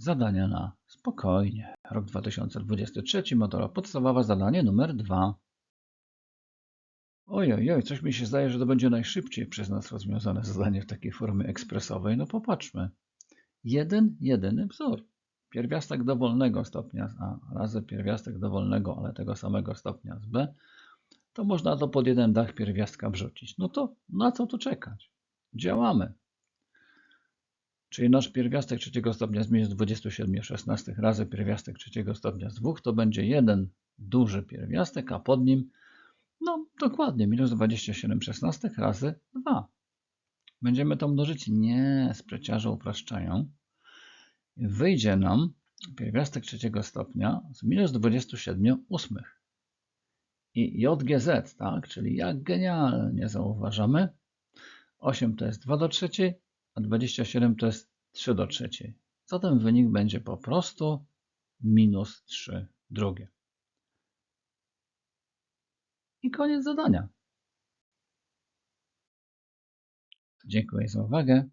Zadania na spokojnie. Rok 2023, motora podstawowe zadanie numer 2. Oj, oj, oj, coś mi się zdaje, że to będzie najszybciej przez nas rozwiązane zadanie w takiej formie ekspresowej. No popatrzmy. Jeden, jedyny wzór. Pierwiastek dowolnego stopnia z A razy pierwiastek dowolnego, ale tego samego stopnia z B, to można to pod jeden dach pierwiastka wrzucić. No to na co tu czekać? Działamy. Czyli nasz pierwiastek trzeciego stopnia z minus 27 szesnastych razy pierwiastek trzeciego stopnia z 2 to będzie jeden duży pierwiastek, a pod nim no dokładnie minus 27 szesnastych razy 2. Będziemy to mnożyć? Nie, spreciarze upraszczają. Wyjdzie nam pierwiastek trzeciego stopnia z minus 27 ósmych. I JGZ, tak, czyli jak genialnie zauważamy, 8 to jest 2 do trzeciej, a 27 to jest 3 do trzeciej. Zatem wynik będzie po prostu minus 3 drugie. I koniec zadania. Dziękuję za uwagę.